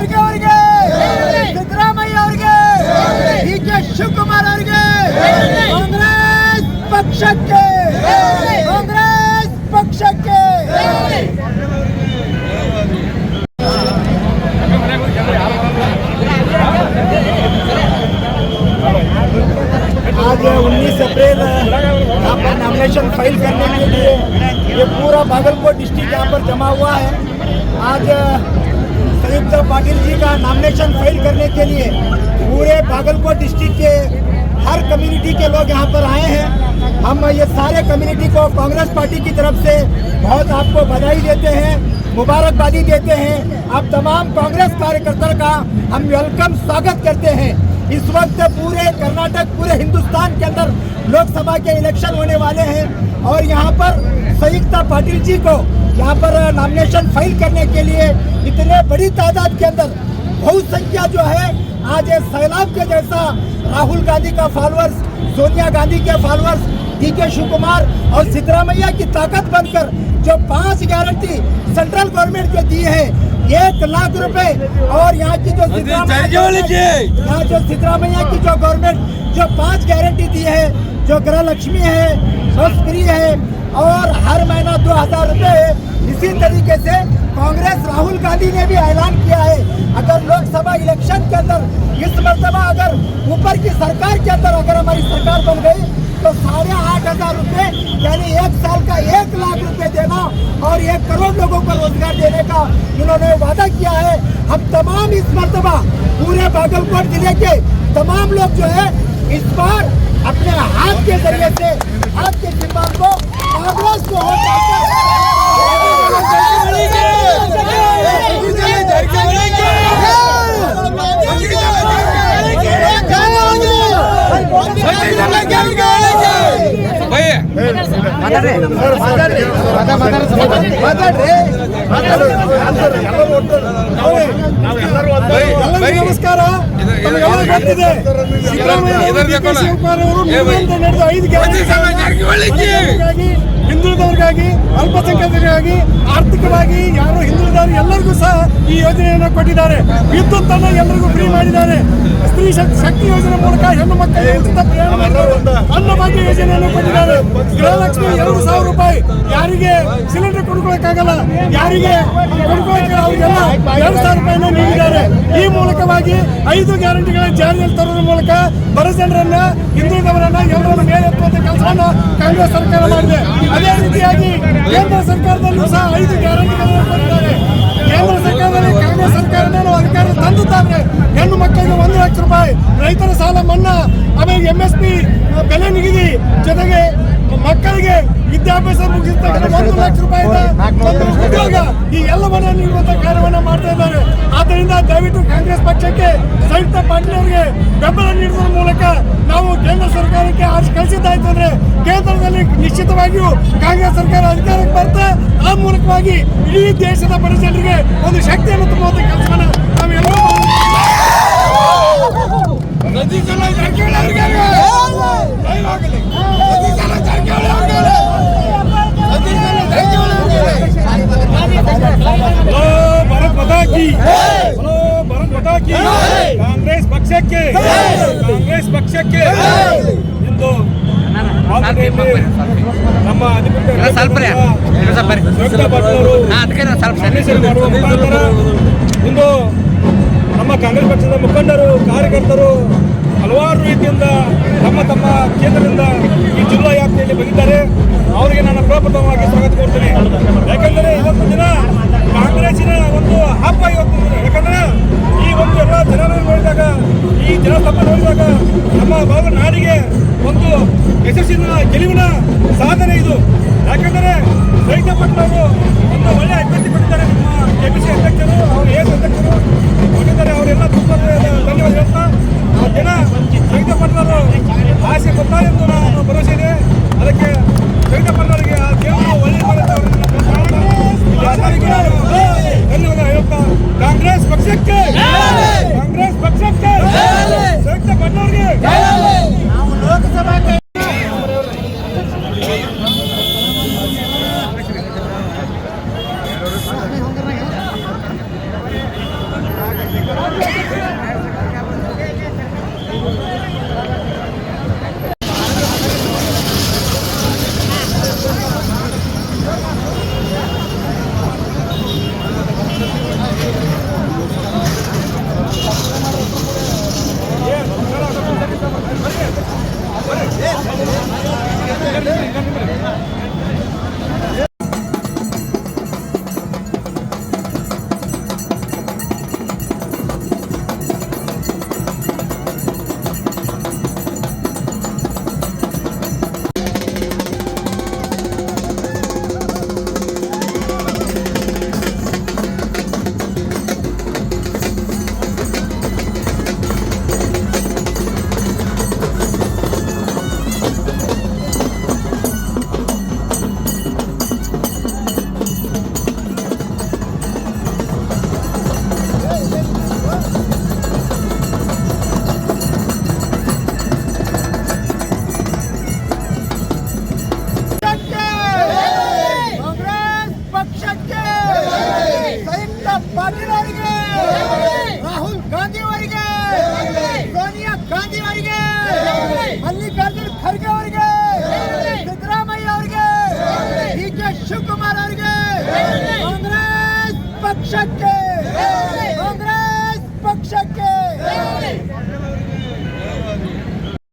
ಅವರಿಗೆ ಅವರಿಗೆ ಸಿದ್ದರಾಮಯ್ಯ ಅವರಿಗೆ ಡಿ ಕೆ आज 19 अप्रैल यहाँ पर नॉमिनेशन फ़ाइल करने के लिए। ये पूरा भागलपुर डिस्ट्रिक्ट यहाँ पर जमा हुआ है। आज संयुक्त पाटिल जी का नॉमिनेशन फ़ाइल करने के लिए पूरे भागलपुर डिस्ट्रिक्ट के हर कम्युनिटी के लोग यहाँ पर आए हैं। हम ये सारे कम्युनिटी को कांग्रेस पार्टी की तरफ़ से बहुत आपको बधाई देते हैं, मुबारकबादी देते हैं। आप तमाम कांग्रेस कार्यकर्ता का हम वेलकम स्वागत करते हैं। इस वक्त पूरे कर्नाटक, पूरे हिंदुस्तान के अंदर लोकसभा के इलेक्शन होने वाले हैं और यहाँ पर संयुक्ता पाटिल जी को यहाँ पर नामिनेशन फ़ाइल करने के लिए इतने बड़ी तादाद के अंदर बहुत संख्या जो है आज सैलाब के जैसा राहुल गांधी का फॉलोअर्स सोनिया गांधी के फॉलोअर्स डी के शिव कुमार और सिद्धरामैया की ताकत बनकर जो पाँच गारंटी सेंट्रल गवर्नमेंट जो दी है एक लाख रुपए और यहाँ की जो यहाँ जो सिद्धरामैया की जो गवर्नमेंट जो पाँच गारंटी दी है जो गृह लक्ष्मी है बस फ्री है और हर महीना दो हज़ार रुपए है। इसी तरीके से कांग्रेस राहुल गांधी ने भी ऐलान किया है। अगर लोकसभा इलेक्शन के अंदर, इस मरतबा अगर ऊपर की सरकार के अंदर अगर हमारी सरकार बन गई तो साढ़े आठ हज़ार रुपए, यानी एक साल का एक लाख रुपए देना और एक करोड़ लोगों को रोज़गार देने का इन्होंने वादा किया है। हम तमाम इस मरतबा, पूरे बागलकोट ज़िले के तमाम लोग जो है, इस बार अपने हाथ के ज़रिए से हाथ के सिंबल को कांग्रेस को वोट ನಮಸ್ಕಾರ. ಗೊತ್ತಿದೆ? ಸಿದ್ದರಾಮಯ್ಯ ಅವರು, ನಡೆದ ಐದು ಹಿಂದುಳಿದವರಿಗಾಗಿ, ಅಲ್ಪಸಂಖ್ಯಾತರಿಗಾಗಿ, ಆರ್ಥಿಕವಾಗಿ ಯಾರು ಹಿಂದುಳಿದವರು ಎಲ್ಲರಿಗೂ ಸಹ ಈ ಯೋಜನೆಯನ್ನು ಕೊಟ್ಟಿದ್ದಾರೆ. ವಿದ್ಯುತ್ ಅನ್ನು ಎಲ್ಲರಿಗೂ ಫ್ರೀ ಮಾಡಿದ್ದಾರೆ. ಸ್ತ್ರೀ ಶಕ್ತಿ ಯೋಜನೆ ಮೂಲಕ ಹೆಣ್ಣು ಮಕ್ಕಳಿಗೆ ಉಚಿತ ಪ್ರಯಾಣ ಅನ್ನಭಾಗ್ಯ ಯೋಜನೆಯನ್ನು ಕೊಟ್ಟಿದ್ದಾರೆ. ಗೃಹಲಕ್ಷ್ಮಿ ಎರಡು ಸಾವಿರ ರೂಪಾಯಿ. ಯಾರಿಗೆ ಸಿಲಿಂಡರ್ ಕೊಡ್ಕೊಳಕ್ಕಾಗಲ್ಲ, ಯಾರಿಗೆ ಕೊಡ್ಕೊಳಕ್ಕೆ ಅವರಿಗೆಲ್ಲ ಎರಡು ಸಾವಿರ ರೂಪಾಯಿನ ನೀಡಿದ್ದಾರೆ. ಈ ಮೂಲಕವಾಗಿ ಐದು ಗ್ಯಾರಂಟಿಗಳ ಜಾರಿಯಲ್ಲಿ ತರುವ ಮೂಲಕ ಬಡ ಜನರನ್ನ ಹಿಂದುಳಿದವರನ್ನ ಎಲ್ಲರನ್ನ ಮೇಲೆತ್ತುವಂತ ಕೆಲಸವನ್ನು ಕಾಂಗ್ರೆಸ್ ಸರ್ಕಾರ ಮಾಡಿದೆ. ಅದೇ ರೀತಿಯಾಗಿ ಕೇಂದ್ರ ಸರ್ಕಾರದಲ್ಲೂ ಸಹ ಐದು ಗ್ಯಾರಂಟಿಗಳನ್ನು ಕೊಟ್ಟಿದ್ದಾರೆ. ಕೇಂದ್ರ ಸರ್ಕಾರದಲ್ಲಿ ಕಾಂಗ್ರೆಸ್ ಸರ್ಕಾರವನ್ನು ಅಧಿಕಾರ ತಂದಿದ್ದಾರೆ ಹೆಣ್ಣು ಮಕ್ಕಳಿಗೆ ಒಂದು ಲಕ್ಷ ರೂಪಾಯಿ ರೈತರ ಸಾಲ ಮನ್ನಾ ಆಮೇಲೆ ಎಂ ಎಸ್ ಪಿ ಬೆಲೆ ನಿಗದಿ ಜೊತೆಗೆ ಮಕ್ಕಳಿಗೆ ವಿದ್ಯಾಭ್ಯಾಸ ಮುಗಿಸ್ತಕ್ಕಂಥ ಒಂದು ಲಕ್ಷ ರೂಪಾಯಿ. ಉದ್ಯೋಗ ಈ ಎಲ್ಲವನ್ನ ನೀಡುವಂತ ಕಾರ್ಯವನ್ನ ಮಾಡ್ತಾ ಇದ್ದಾರೆ. ದಯವಿಟ್ಟು ಕಾಂಗ್ರೆಸ್ ಪಕ್ಷಕ್ಕೆ ಸಂಯುಕ್ತ ಪಾಟೀಲ್ ಅವರಿಗೆ ಬೆಂಬಲ ನೀಡುವ ಮೂಲಕ ನಾವು ಕೇಂದ್ರ ಸರ್ಕಾರಕ್ಕೆ ಆರ್ಸಿ ಕಳಿಸಿದ್ದಾಯ್ತು ಅಂದ್ರೆ ಕೇಂದ್ರದಲ್ಲಿ ನಿಶ್ಚಿತವಾಗಿಯೂ ಕಾಂಗ್ರೆಸ್ ಸರ್ಕಾರ ಅಧಿಕಾರಕ್ಕೆ ಬರ್ತಾ ಆ ಮೂಲಕವಾಗಿ ಇಡೀ ದೇಶದ ಬಡ ಜನರಿಗೆ ಒಂದು ಶಕ್ತಿಯನ್ನು ತುಂಬುವಂತ ಕೆಲಸವನ್ನು ನಾವೆಲ್ಲರೂ ಸತೀಶ್ ಜಾರಕಿಹೊಳಿ ಇಂದು ನಮ್ಮ ಇಂದು ನಮ್ಮ ಕಾಂಗ್ರೆಸ್ ಪಕ್ಷದ ಮುಖಂಡರು ಕಾರ್ಯಕರ್ತರು ಹಲವಾರು ರೀತಿಯಿಂದ ತಮ್ಮ ತಮ್ಮ ಕೇಂದ್ರದಿಂದ ಈ ಜಿಲ್ಲಾ ಯಾತ್ರೆಯಲ್ಲಿ ಬಂದಿದ್ದಾರೆ. ಅವರಿಗೆ ನಾನು ಪ್ರಪ್ರಥಮವಾಗಿ ಸ್ವಾಗತ ಕೊಡ್ತೀನಿ ಯಾಕಂದರೆ ಇವತ್ತು ದಿನ ಕಾಂಗ್ರೆಸ್ಸಿನ ಒಂದು ಹಬ್ಬ ಇವತ್ತು ಯಾಕಂದರೆ ಈ ಒಂದು ಎಲ್ಲ ಜನರನ್ನು ನೋಡಿದಾಗ ಈ ಜನಸ್ತಂಭ ನೋಡಿದಾಗ ನಮ್ಮ ಭಾವ ನಾಡಿಗೆ ಒಂದು ಯಶಸ್ಸಿನ, ಗೆಲುವಿನ ಸಾಧನೆ ಇದು. ಯಾಕಂದರೆ ರೈತ ಪಟ್ಟಣವರು ಒಂದು ಒಳ್ಳೆ ಅಭ್ಯರ್ಥಿ ಕೊಟ್ಟಿದ್ದಾರೆ ನಮ್ಮ